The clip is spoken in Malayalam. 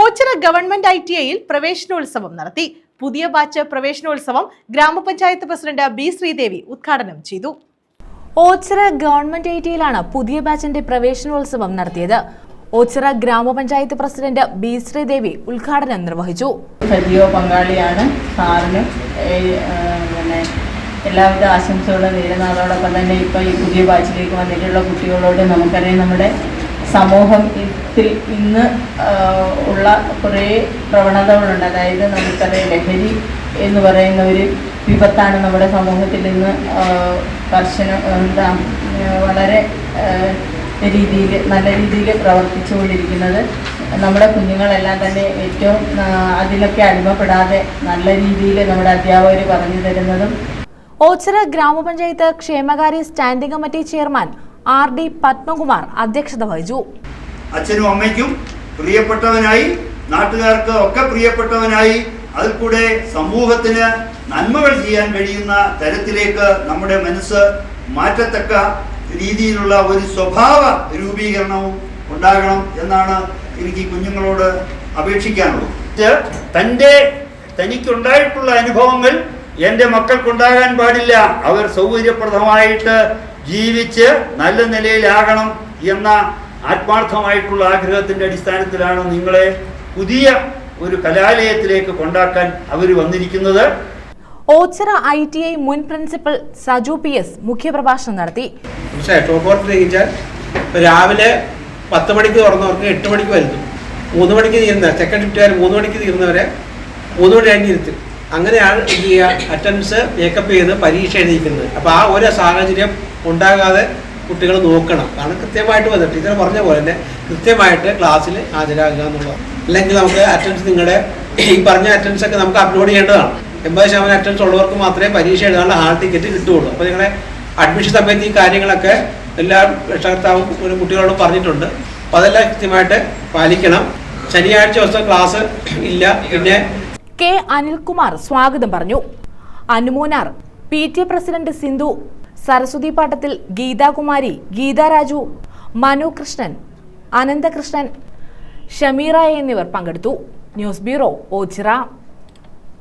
ഓച്ചിറ ഗവൺമെന്റ് ഐ ടി ഐയിൽ പ്രവേശനോത്സവം നടത്തി. പുതിയ ബാച്ച് പ്രവേശനോത്സവം ഗ്രാമപഞ്ചായത്ത് പ്രസിഡന്റ് ബി ശ്രീദേവി ഉദ്ഘാടനം ചെയ്തു. ഓച്ചിറ ഗവൺമെന്റ് ഐ ടിയിലാണ് പുതിയ ബാച്ചിന്റെ പ്രവേശനോത്സവം നടത്തിയത്. ഓച്ചിറ ഗ്രാമപഞ്ചായത്ത് പ്രസിഡന്റ് ബി ശ്രീദേവി ഉദ്ഘാടനം നിർവഹിച്ചു. സജീവ പങ്കാളിയാണ് സാറിനും പിന്നെ എല്ലാവിധ ആശംസകളും നേരുന്നതോടൊപ്പം തന്നെ ഇപ്പോൾ ഈ പുതിയ ബാച്ചിലേക്ക് വന്നിട്ടുള്ള കുട്ടികളോട് നമുക്കറിയാം നമ്മുടെ സമൂഹത്തിൽ ഇന്ന് ഉള്ള കുറേ പ്രവണതകളുണ്ട്. അതായത് നമുക്കറിയാം ലഹരി എന്ന് പറയുന്ന ഒരു വിപത്താണ് നമ്മുടെ സമൂഹത്തിൽ ഇന്ന് കർശന എന്താ വളരെ രീതിയിൽ നല്ല രീതിയിൽ പ്രവർത്തിച്ചുകൊണ്ടിരിക്കുന്നത്. നമ്മുടെ കുഞ്ഞുങ്ങളെല്ലാം തന്നെ ഏറ്റവും അതിലൊക്കെ അടിമപ്പെടാതെ നല്ല രീതിയിൽ നമ്മുടെ അധ്യാപകർ പറഞ്ഞു തരുന്നതും ഓച്ചിറ ഗ്രാമപഞ്ചായത്ത് ക്ഷേമകാര്യ standing committee chairman R D Padmakumar അധ്യക്ഷത വഹിച്ചു. അച്ഛനും അമ്മയ്ക്കും പ്രിയപ്പെട്ടവനായി നാട്ടുകാർക്ക് ഒക്കെ പ്രിയപ്പെട്ടവനായി അതിൽ കൂടെ സമൂഹത്തിന് നന്മകൾ ചെയ്യാൻ കഴിയുന്ന തരത്തിലേക്ക് നമ്മുടെ മനസ്സ് മാറ്റത്തക്ക രീതിയിലുള്ള ഒരു സ്വഭാവ രൂപീകരണവും ഉണ്ടാകണം എന്നാണ് എനിക്ക് ഈ കുഞ്ഞുങ്ങളോട് അപേക്ഷിക്കാനുള്ളത്. തന്റെ തനിക്കുണ്ടായിട്ടുള്ള അനുഭവങ്ങൾ എന്റെ മക്കൾക്കുണ്ടാകാൻ പാടില്ല. അവർ സൗകര്യപ്രദമായിട്ട് ജീവിച്ച് നല്ല നിലയിലാകണം എന്ന ആത്മാർത്ഥമായിട്ടുള്ള ആഗ്രഹത്തിന്റെ അടിസ്ഥാനത്തിലാണ് നിങ്ങളെ പുതിയ ഒരു കലാലയത്തിലേക്ക് കൊണ്ടാക്കാൻ അവർ വന്നിരിക്കുന്നത്. ഓച്ചിറ ഐ ടി ഐ മുൻ പ്രിൻസിപ്പൽ സജു പി എസ് മുഖ്യപ്രഭാഷണം നടത്തി. പക്ഷേ ടോപ്പോർട്ട് ചെയ്യിച്ചാൽ ഇപ്പോൾ രാവിലെ പത്ത് മണിക്ക് തുറന്നവർക്ക് എട്ട് മണിക്ക് വരുത്തും മൂന്ന് മണിക്ക് തീരുന്ന സെക്കൻഡ് ഷിഫ്റ്റുകാർ മൂന്ന് മണിക്ക് തീരുന്നവരെ മൂന്ന് മണി കഴിഞ്ഞ് ഇരുത്തും. അങ്ങനെയാണ് എന്ത് ചെയ്യുക? അറ്റൻഡൻസ് മേക്കപ്പ് ചെയ്ത് പരീക്ഷ എഴുതിയിരിക്കുന്നത്. അപ്പോൾ ആ ഒരു സാഹചര്യം ഉണ്ടാകാതെ കുട്ടികൾ നോക്കണം. കാരണം കൃത്യമായിട്ട് വന്നത്. ടീച്ചർ പറഞ്ഞ പോലെ തന്നെ കൃത്യമായിട്ട് ക്ലാസ്സിൽ ഹാജരാകുക എന്നുള്ളത് അല്ലെങ്കിൽ നമുക്ക് അറ്റൻഡൻസ് നിങ്ങളുടെ ഈ പറഞ്ഞ അറ്റൻഡൻസ് ഒക്കെ നമുക്ക് അപ്ലോഡ് ചെയ്യേണ്ടതാണ്. എൺപത് ശതമാനം അറ്റൻഡൻസ് ഉള്ളവർക്ക് മാത്രമേ പരീക്ഷ എഴുതാനുള്ള ഹാൾ ടിക്കറ്റ് കിട്ടുകയുള്ളൂ. അപ്പോൾ നിങ്ങളുടെ അഡ്മിഷൻ സമയത്ത് ഈ കാര്യങ്ങളൊക്കെ എല്ലാ രക്ഷകർത്താവും ഒരു കുട്ടികളോട് പറഞ്ഞിട്ടുണ്ട്. അപ്പോൾ അതെല്ലാം കൃത്യമായിട്ട് പാലിക്കണം. ശനിയാഴ്ച ദിവസം ക്ലാസ് ഇല്ല. പിന്നെ കെ അനിൽകുമാർ സ്വാഗതം പറഞ്ഞു. അനുമോനാർ P T president Sindhu Saraswathi പാട്ടത്തിൽ ഗീതാകുമാരി ഗീതാ രാജു മനു കൃഷ്ണൻ അനന്തകൃഷ്ണൻ ഷമീറ എന്നിവർ പങ്കെടുത്തു. News bureau Oachira.